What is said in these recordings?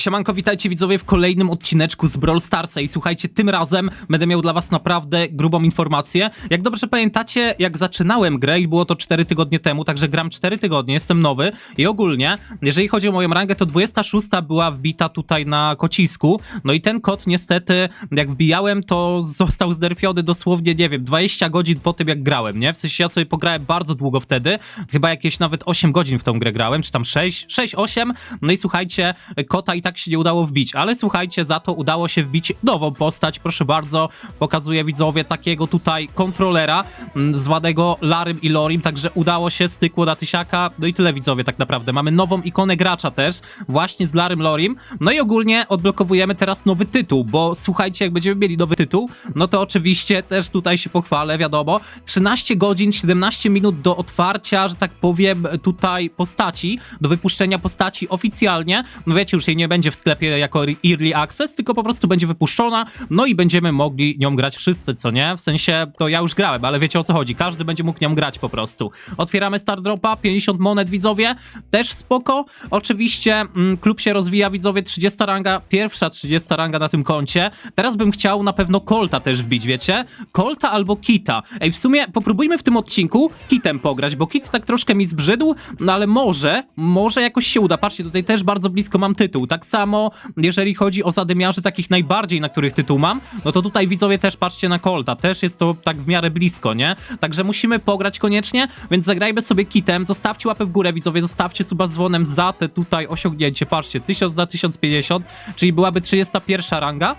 Siemanko, witajcie widzowie w kolejnym odcineczku z Brawl Starsa i słuchajcie, tym razem będę miał dla was naprawdę grubą informację. Jak dobrze pamiętacie, jak zaczynałem grę i było to 4 tygodnie temu, także gram 4 tygodnie, jestem nowy i ogólnie, jeżeli chodzi o moją rangę, to 26 była wbita tutaj na kocisku, no i ten kod niestety, jak wbijałem, to został zderfiony dosłownie, nie wiem, 20 godzin po tym jak grałem, nie? W sensie ja sobie pograłem bardzo długo wtedy, chyba jakieś nawet 8 godzin w tą grę grałem, czy tam 6, 6, 8, no i słuchajcie, kota i tak się nie udało wbić, ale słuchajcie, za to udało się wbić nową postać, proszę bardzo, pokazuję widzowie takiego tutaj kontrolera, mm, zwanego Larym i Lorim, także udało się, stykło na tysiaka, no i tyle widzowie tak naprawdę, mamy nową ikonę gracza też, właśnie z Larym Lorim, no i ogólnie odblokowujemy teraz nowy tytuł, bo słuchajcie, jak będziemy mieli nowy tytuł, no to oczywiście też tutaj się pochwalę, wiadomo, 13 godzin, 17 minut do otwarcia, że tak powiem, tutaj postaci, do wypuszczenia postaci oficjalnie, no wiecie, już jej nie będzie w sklepie jako Early Access, tylko po prostu będzie wypuszczona, no i będziemy mogli nią grać wszyscy, co nie? W sensie, to ja już grałem, ale wiecie o co chodzi, każdy będzie mógł nią grać po prostu. Otwieramy Star Dropa, 50 monet widzowie, też spoko, oczywiście mm, klub się rozwija widzowie, 30 ranga, pierwsza 30 ranga na tym koncie, teraz bym chciał na pewno Colta też wbić, wiecie? Colta albo Kita. Ej, w sumie popróbujmy w tym odcinku Kitem pograć, bo Kit tak troszkę mi zbrzydł, no ale może, może jakoś się uda. Patrzcie, tutaj też bardzo blisko mam tytuł. Tak samo, jeżeli chodzi o zadymiarzy takich najbardziej, na których tytuł mam, no to tutaj widzowie też patrzcie na Colta. Też jest to tak w miarę blisko, nie? Także musimy pograć koniecznie, więc zagrajmy sobie Kitem. Zostawcie łapę w górę, widzowie, zostawcie suba z dzwonem za te tutaj osiągnięcie. Patrzcie, 1000 za 1050, czyli byłaby 31 ranga.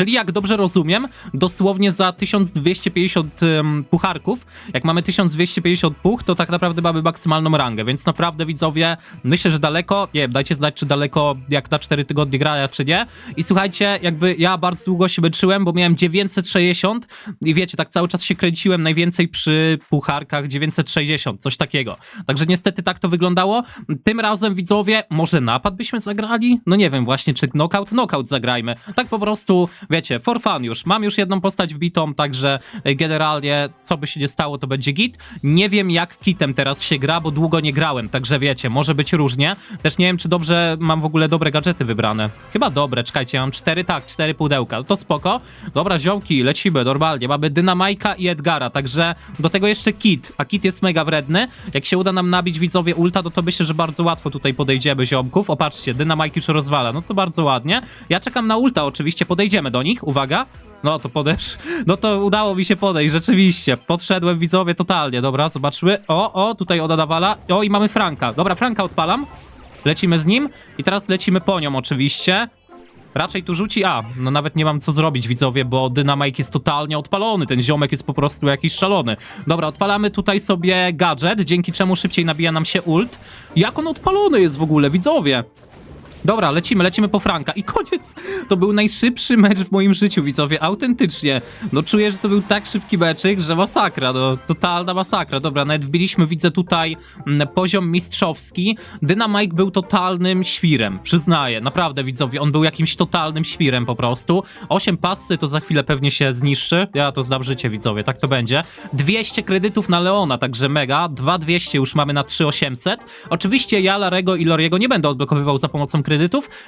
Czyli jak dobrze rozumiem, dosłownie za 1250 ym, pucharków, jak mamy 1250 puch, to tak naprawdę mamy maksymalną rangę, więc naprawdę widzowie, myślę, że daleko, nie wiem, dajcie znać, czy daleko jak na 4 tygodnie grania, czy nie. I słuchajcie, jakby ja bardzo długo się męczyłem, bo miałem 960 i wiecie, tak cały czas się kręciłem najwięcej przy pucharkach 960, coś takiego. Także niestety tak to wyglądało. Tym razem widzowie, może napad byśmy zagrali? No nie wiem właśnie, czy knockout? Knockout zagrajmy. Tak po prostu, wiecie, for fun już. Mam już jedną postać wbitą, także generalnie co by się nie stało, to będzie git. Nie wiem jak kitem teraz się gra, bo długo nie grałem, także wiecie, może być różnie. Też nie wiem, czy dobrze mam w ogóle dobre gadżety wybrane. Chyba dobre, czekajcie, mam cztery, tak, cztery pudełka, to spoko. Dobra, ziomki, lecimy normalnie. Mamy Dynamajka i Edgara, także do tego jeszcze Kit, a Kit jest mega wredny. Jak się uda nam nabić widzowie ulta, no to myślę, że bardzo łatwo tutaj podejdziemy ziomków. Opatrzcie, Dynamajk już rozwala, no to bardzo ładnie. Ja czekam na ulta oczywiście, podejdziemy do nich, uwaga. No to podesz. No to udało mi się podejść, rzeczywiście. Podszedłem widzowie totalnie. Dobra, zobaczmy. O, o, tutaj ona nawala. O, i mamy Franka. Dobra, Franka odpalam. Lecimy z nim i teraz lecimy po nią oczywiście. Raczej tu rzuci. A, no nawet nie mam co zrobić, widzowie, bo dynamik jest totalnie odpalony. Ten ziomek jest po prostu jakiś szalony. Dobra, odpalamy tutaj sobie gadżet, dzięki czemu szybciej nabija nam się ult. Jak on odpalony jest w ogóle, widzowie? Dobra, lecimy, lecimy po Franka i koniec. To był najszybszy mecz w moim życiu, widzowie, autentycznie. No czuję, że to był tak szybki meczyk, że masakra, no totalna masakra. Dobra, nawet wbiliśmy, widzę tutaj mm, poziom mistrzowski. Dynamike był totalnym świrem, przyznaję, naprawdę widzowie, on był jakimś totalnym świrem po prostu. 8 pasy to za chwilę pewnie się zniszczy, ja to znam życie, widzowie, tak to będzie. 200 kredytów na Leona, także mega, 2200 już mamy na 3800. Oczywiście ja Larego i Loriego nie będę odblokowywał za pomocą kredytów,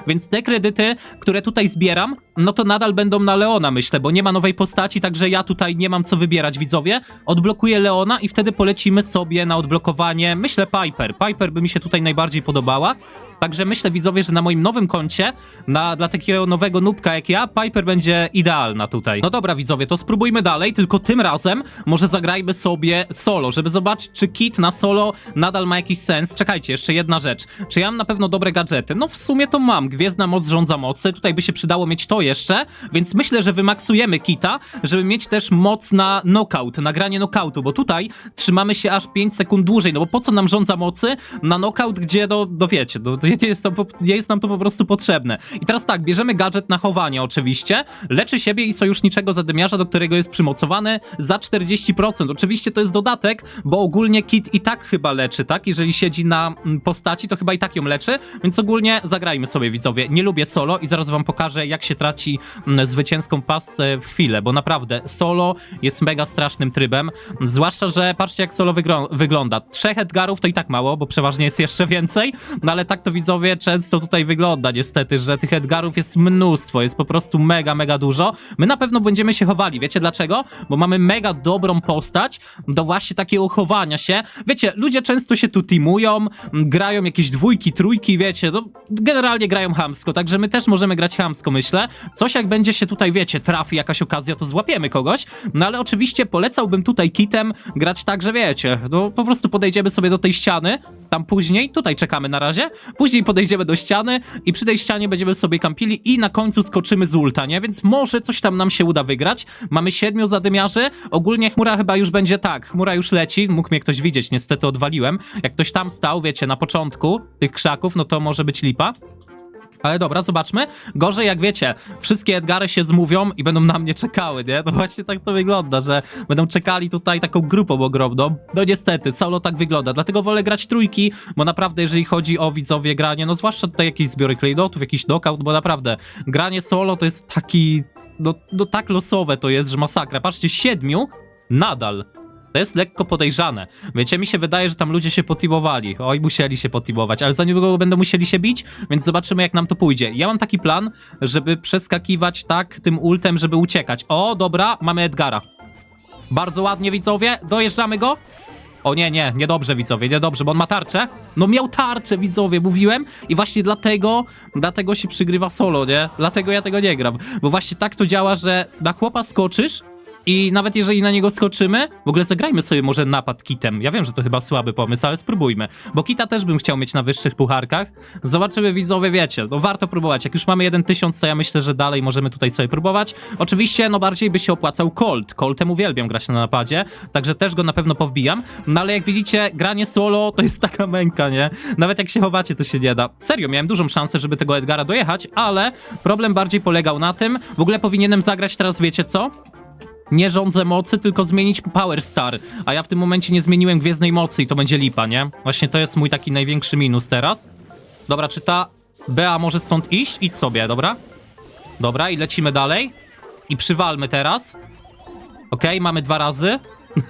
więc te kredyty, które tutaj zbieram, no to nadal będą na Leona, myślę, bo nie ma nowej postaci, także ja tutaj nie mam co wybierać, widzowie. Odblokuję Leona i wtedy polecimy sobie na odblokowanie, myślę, Piper. Piper by mi się tutaj najbardziej podobała. Także myślę, widzowie, że na moim nowym koncie, na, dla takiego nowego nubka jak ja, Piper będzie idealna tutaj. No dobra, widzowie, to spróbujmy dalej, tylko tym razem może zagrajmy sobie solo, żeby zobaczyć, czy kit na solo nadal ma jakiś sens. Czekajcie, jeszcze jedna rzecz. Czy ja mam na pewno dobre gadżety? No w sumie to mam. Gwiezdna moc rządza mocy. Tutaj by się przydało mieć to jeszcze, więc myślę, że wymaksujemy kita, żeby mieć też moc na knockout, na granie knockoutu, bo tutaj trzymamy się aż 5 sekund dłużej, no bo po co nam rządza mocy na knockout, gdzie, no, no wiecie, no, to nie jest, to, jest nam to po prostu potrzebne. I teraz tak, bierzemy gadżet na chowanie oczywiście, leczy siebie i sojuszniczego zadymiarza, do którego jest przymocowany za 40%. Oczywiście to jest dodatek, bo ogólnie kit i tak chyba leczy, tak? Jeżeli siedzi na mm, postaci, to chyba i tak ją leczy, więc ogólnie zagrajmy sobie, widzowie. Nie lubię solo i zaraz wam pokażę, jak się traci mm, zwycięską pasę w chwilę, bo naprawdę solo jest mega strasznym trybem, zwłaszcza, że patrzcie jak solo wygląda. Trzech Edgarów to i tak mało, bo przeważnie jest jeszcze więcej, no ale tak to widzowie widzowie często tutaj wygląda niestety, że tych Edgarów jest mnóstwo, jest po prostu mega, mega dużo. My na pewno będziemy się chowali, wiecie dlaczego? Bo mamy mega dobrą postać do właśnie takiego chowania się. Wiecie, ludzie często się tu teamują, grają jakieś dwójki, trójki, wiecie, no generalnie grają hamsko, także my też możemy grać hamsko, myślę. Coś jak będzie się tutaj, wiecie, trafi jakaś okazja, to złapiemy kogoś, no ale oczywiście polecałbym tutaj kitem grać tak, że wiecie, no po prostu podejdziemy sobie do tej ściany, tam później, tutaj czekamy na razie, później podejdziemy do ściany i przy tej ścianie będziemy sobie kampili i na końcu skoczymy z ulta, nie? Więc może coś tam nam się uda wygrać. Mamy siedmiu zadymiarzy, ogólnie chmura chyba już będzie tak, chmura już leci, mógł mnie ktoś widzieć, niestety odwaliłem. Jak ktoś tam stał, wiecie, na początku tych krzaków, no to może być lipa. Ale dobra, zobaczmy. Gorzej jak wiecie, wszystkie Edgary się zmówią i będą na mnie czekały, nie? No właśnie tak to wygląda, że będą czekali tutaj taką grupą ogromną. No niestety, solo tak wygląda, dlatego wolę grać trójki, bo naprawdę jeżeli chodzi o widzowie granie, no zwłaszcza tutaj jakieś zbiory klejnotów, jakiś knockout, bo naprawdę granie solo to jest taki, no, no tak losowe to jest, że masakra. Patrzcie, siedmiu nadal. To jest lekko podejrzane. Wiecie, mi się wydaje, że tam ludzie się potibowali. Oj, musieli się potimować, ale za niedługo będą musieli się bić, więc zobaczymy, jak nam to pójdzie. Ja mam taki plan, żeby przeskakiwać tak tym ultem, żeby uciekać. O, dobra, mamy Edgara. Bardzo ładnie, widzowie. Dojeżdżamy go. O nie, nie, niedobrze widzowie, niedobrze, bo on ma tarczę. No miał tarczę, widzowie, mówiłem i właśnie dlatego, dlatego się przygrywa solo, nie? Dlatego ja tego nie gram, bo właśnie tak to działa, że na chłopa skoczysz i nawet jeżeli na niego skoczymy, w ogóle zagrajmy sobie może napad kitem. Ja wiem, że to chyba słaby pomysł, ale spróbujmy, bo kita też bym chciał mieć na wyższych pucharkach. Zobaczymy, widzowie, wiecie, no warto próbować. Jak już mamy 1000, to ja myślę, że dalej możemy tutaj sobie próbować. Oczywiście, no bardziej by się opłacał Colt. Coltem uwielbiam grać na napadzie, także też go na pewno powbijam. No ale jak widzicie, granie solo to jest taka męka, nie? Nawet jak się chowacie, to się nie da. Serio, miałem dużą szansę, żeby tego Edgara dojechać, ale problem bardziej polegał na tym, w ogóle powinienem zagrać teraz, wiecie co? Nie rządzę mocy, tylko zmienić Power Star. A ja w tym momencie nie zmieniłem Gwiezdnej Mocy i to będzie lipa, nie? Właśnie to jest mój taki największy minus teraz. Dobra, czy ta Bea może stąd iść? Idź sobie, dobra? Dobra, i lecimy dalej. I przywalmy teraz. Okej, mamy dwa razy.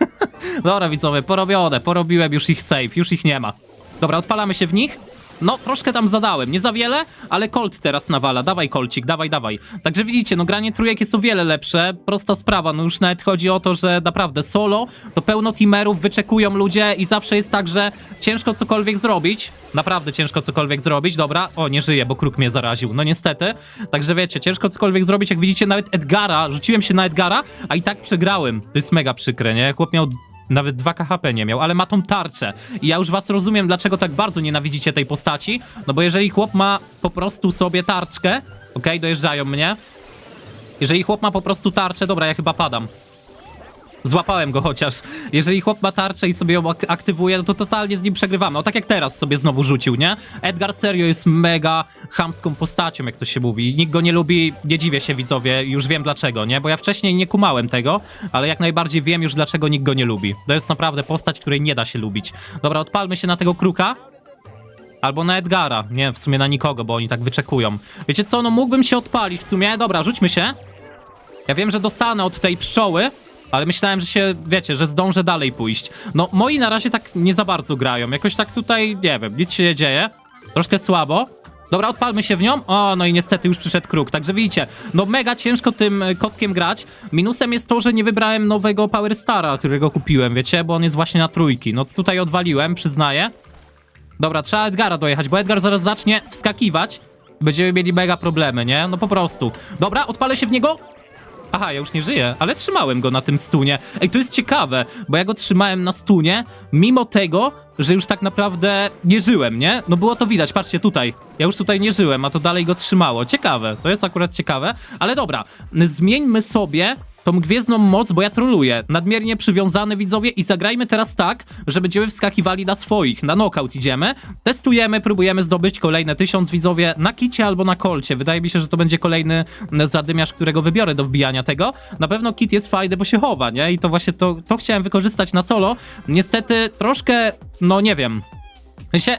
dobra, widzowie, porobione. Porobiłem już ich save, już ich nie ma. Dobra, odpalamy się w nich. No, troszkę tam zadałem, nie za wiele, ale Colt teraz nawala. Dawaj, Colcik, dawaj, dawaj. Także widzicie, no granie trójek jest o wiele lepsze. Prosta sprawa, no już nawet chodzi o to, że naprawdę solo to pełno teamerów, wyczekują ludzie i zawsze jest tak, że ciężko cokolwiek zrobić. Naprawdę ciężko cokolwiek zrobić. Dobra, o, nie żyję, bo kruk mnie zaraził. No niestety. Także wiecie, ciężko cokolwiek zrobić. Jak widzicie, nawet Edgara, rzuciłem się na Edgara, a i tak przegrałem. To jest mega przykre, nie? Chłop miał nawet 2 KHP nie miał, ale ma tą tarczę. I ja już was rozumiem, dlaczego tak bardzo nienawidzicie tej postaci. No bo jeżeli chłop ma po prostu sobie tarczkę, okej, dojeżdżają mnie. Jeżeli chłop ma po prostu tarczę, dobra, ja chyba padam. Złapałem go chociaż. Jeżeli chłop ma tarczę i sobie ją ak- aktywuje, no to totalnie z nim przegrywamy. O tak jak teraz sobie znowu rzucił, nie? Edgar serio jest mega chamską postacią, jak to się mówi. Nikt go nie lubi, nie dziwię się widzowie, już wiem dlaczego, nie? Bo ja wcześniej nie kumałem tego, ale jak najbardziej wiem już dlaczego nikt go nie lubi. To jest naprawdę postać, której nie da się lubić. Dobra, odpalmy się na tego kruka. Albo na Edgara. Nie, w sumie na nikogo, bo oni tak wyczekują. Wiecie co, no mógłbym się odpalić w sumie. Dobra, rzućmy się. Ja wiem, że dostanę od tej pszczoły, ale myślałem, że się, wiecie, że zdążę dalej pójść. No, moi na razie tak nie za bardzo grają. Jakoś tak tutaj, nie wiem, nic się nie dzieje. Troszkę słabo. Dobra, odpalmy się w nią. O, no i niestety już przyszedł kruk. Także widzicie, no mega ciężko tym e, kotkiem grać. Minusem jest to, że nie wybrałem nowego Power Stara, którego kupiłem, wiecie, bo on jest właśnie na trójki. No tutaj odwaliłem, przyznaję. Dobra, trzeba Edgara dojechać, bo Edgar zaraz zacznie wskakiwać. Będziemy mieli mega problemy, nie? No po prostu. Dobra, odpalę się w niego. Aha, ja już nie żyję, ale trzymałem go na tym stunie. Ej, to jest ciekawe, bo ja go trzymałem na stunie, mimo tego, że już tak naprawdę nie żyłem, nie? No było to widać, patrzcie tutaj. Ja już tutaj nie żyłem, a to dalej go trzymało. Ciekawe, to jest akurat ciekawe. Ale dobra, zmieńmy sobie tą gwiezdną moc, bo ja troluję. Nadmiernie przywiązane widzowie i zagrajmy teraz tak, że będziemy wskakiwali na swoich. Na knockout idziemy, testujemy, próbujemy zdobyć kolejne tysiąc widzowie na kicie albo na kolcie. Wydaje mi się, że to będzie kolejny zadymiarz, którego wybiorę do wbijania tego. Na pewno kit jest fajny, bo się chowa, nie? I to właśnie to, to chciałem wykorzystać na solo. Niestety troszkę, no nie wiem,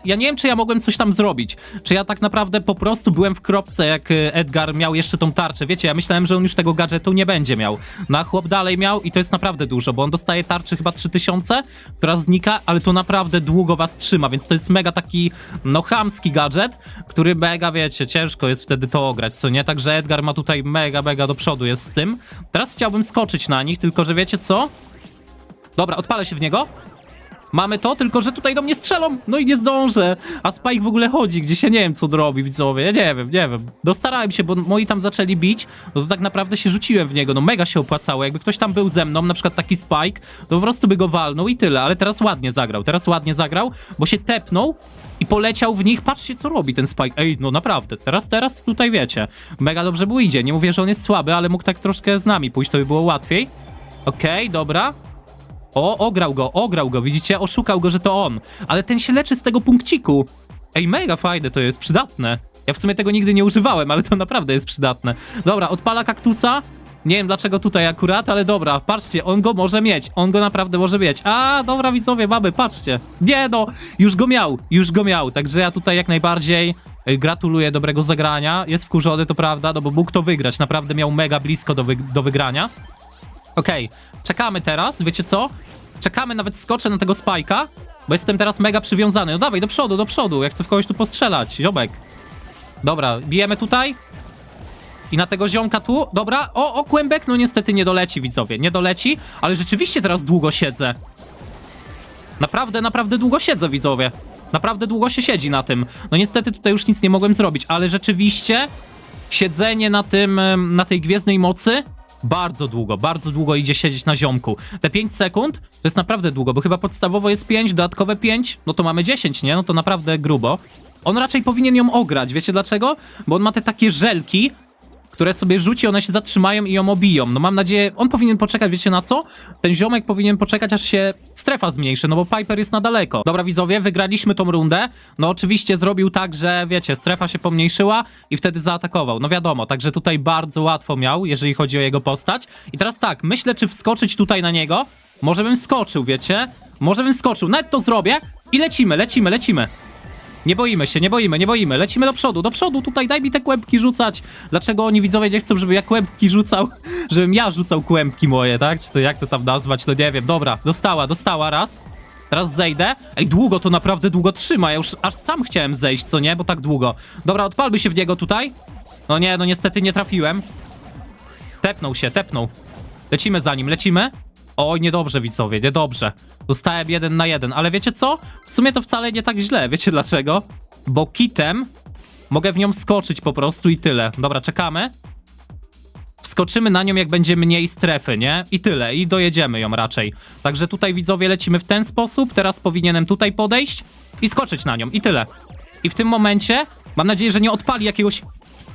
Ja nie wiem, czy ja mogłem coś tam zrobić. Czy ja tak naprawdę po prostu byłem w kropce, jak y, Edgar miał jeszcze tą tarczę. Wiecie, ja myślałem, że on już tego gadżetu nie będzie miał. No chłop dalej miał i to jest naprawdę dużo, bo on dostaje tarczy chyba 3000, która znika, ale to naprawdę długo was trzyma, więc to jest mega taki, no chamski gadżet, który mega, wiecie, ciężko jest wtedy to ograć, co nie? Także Edgar ma tutaj mega, mega do przodu jest z tym. Teraz chciałbym skoczyć na nich, tylko że wiecie co? Dobra, odpalę się w niego. Mamy to, tylko że tutaj do mnie strzelą, no i nie zdążę. A Spike w ogóle chodzi, gdzieś ja nie wiem, co robi, widzowie, ja nie wiem, nie wiem. Dostarałem się, bo moi tam zaczęli bić, no to tak naprawdę się rzuciłem w niego, no mega się opłacało. Jakby ktoś tam był ze mną, na przykład taki Spike, to po prostu by go walnął i tyle, ale teraz ładnie zagrał, teraz ładnie zagrał, bo się tepnął i poleciał w nich, patrzcie co robi ten Spike. Ej, no naprawdę, teraz, teraz tutaj wiecie, mega dobrze mu idzie, nie mówię, że on jest słaby, ale mógł tak troszkę z nami pójść, to by było łatwiej. Okej, dobra. O, ograł go, ograł go, widzicie? Oszukał go, że to on. Ale ten się leczy z tego punkciku. Ej, mega fajne to jest, przydatne. Ja w sumie tego nigdy nie używałem, ale to naprawdę jest przydatne. Dobra, odpala kaktusa. Nie wiem dlaczego tutaj akurat, ale dobra, patrzcie, on go może mieć, on go naprawdę może mieć. A, dobra widzowie, mamy, patrzcie. Nie no, już go miał, już go miał, także ja tutaj jak najbardziej y, gratuluję dobrego zagrania. Jest wkurzony, to prawda, no bo mógł to wygrać, naprawdę miał mega blisko do, wy do wygrania. Okej, czekamy teraz, wiecie co? Czekamy, nawet skoczę na tego spajka, bo jestem teraz mega przywiązany. No dawaj, do przodu, do przodu, ja chcę w kogoś tu postrzelać, ziomek. Dobra, bijemy tutaj. I na tego ziomka tu, dobra, o, o, kłębek, no niestety nie doleci, widzowie, nie doleci, ale rzeczywiście teraz długo siedzę. Naprawdę, naprawdę długo siedzę, widzowie. Naprawdę długo się siedzi na tym. No niestety tutaj już nic nie mogłem zrobić, ale rzeczywiście siedzenie na tym, na tej gwiezdnej mocy bardzo długo, bardzo długo idzie siedzieć na ziomku. Te 5 sekund to jest naprawdę długo, bo chyba podstawowo jest 5, dodatkowe 5, no to mamy 10, nie? No to naprawdę grubo. On raczej powinien ją ograć, wiecie dlaczego? Bo on ma te takie żelki, które sobie rzuci, one się zatrzymają i ją obiją. No mam nadzieję, on powinien poczekać, wiecie na co? Ten ziomek powinien poczekać, aż się strefa zmniejszy, no bo Piper jest na daleko. Dobra widzowie, wygraliśmy tą rundę. No oczywiście zrobił tak, że wiecie, strefa się pomniejszyła i wtedy zaatakował. No wiadomo, także tutaj bardzo łatwo miał, jeżeli chodzi o jego postać. I teraz tak, myślę, czy wskoczyć tutaj na niego. Może bym wskoczył, wiecie? Może bym wskoczył, nawet to zrobię i lecimy, lecimy, lecimy. Nie boimy się, nie boimy, nie boimy. Lecimy do przodu, do przodu, tutaj daj mi te kłębki rzucać. Dlaczego oni widzowie nie chcą, żeby ja kłębki rzucał? Żebym ja rzucał kłębki moje, tak? Czy to jak to tam nazwać? No nie wiem, dobra, dostała, dostała raz. Teraz zejdę. Ej, długo to naprawdę długo trzyma. Ja już aż sam chciałem zejść, co nie? Bo tak długo. Dobra, odpalmy się w niego tutaj. No nie, no niestety nie trafiłem. Tepnął się, tepnął. Lecimy za nim, lecimy. Oj, niedobrze widzowie, niedobrze. Dostałem jeden na jeden, ale wiecie co? W sumie to wcale nie tak źle, wiecie dlaczego? Bo kitem mogę w nią skoczyć po prostu i tyle. Dobra, czekamy. Wskoczymy na nią, jak będzie mniej strefy, nie? I tyle, i dojedziemy ją raczej. Także tutaj widzowie lecimy w ten sposób, teraz powinienem tutaj podejść i skoczyć na nią, i tyle. I w tym momencie mam nadzieję, że nie odpali jakiegoś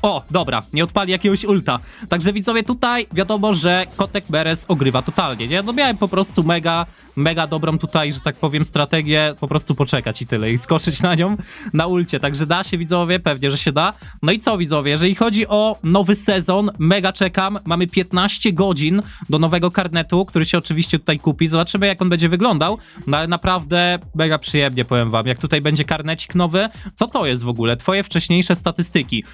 o, dobra, nie odpali jakiegoś ulta. Także widzowie, tutaj wiadomo, że Kotek Beres ogrywa totalnie, nie? No miałem po prostu mega, mega dobrą tutaj, że tak powiem, strategię, po prostu poczekać i tyle, i skoczyć na nią na ulcie. Także da się, widzowie, pewnie, że się da. No i co, widzowie, jeżeli chodzi o nowy sezon, mega czekam. Mamy 15 godzin do nowego karnetu, który się oczywiście tutaj kupi. Zobaczymy, jak on będzie wyglądał, no ale naprawdę mega przyjemnie, powiem wam. Jak tutaj będzie karnecik nowy, co to jest w ogóle? Twoje wcześniejsze statystyki.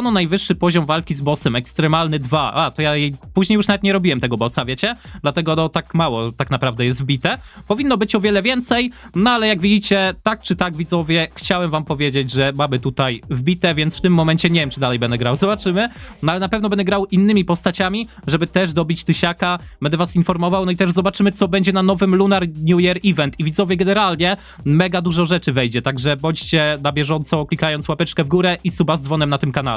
Zaliczono najwyższy poziom walki z bossem, ekstremalny 2. A, to ja jej, później już nawet nie robiłem tego bossa, wiecie? Dlatego no tak mało tak naprawdę jest wbite. Powinno być o wiele więcej, no ale jak widzicie, tak czy tak widzowie, chciałem wam powiedzieć, że mamy tutaj wbite, więc w tym momencie nie wiem, czy dalej będę grał. Zobaczymy. No ale na pewno będę grał innymi postaciami, żeby też dobić tysiaka. Będę was informował, no i też zobaczymy, co będzie na nowym Lunar New Year Event. I widzowie, generalnie mega dużo rzeczy wejdzie, także bądźcie na bieżąco, klikając łapeczkę w górę i suba z dzwonem na tym kanale.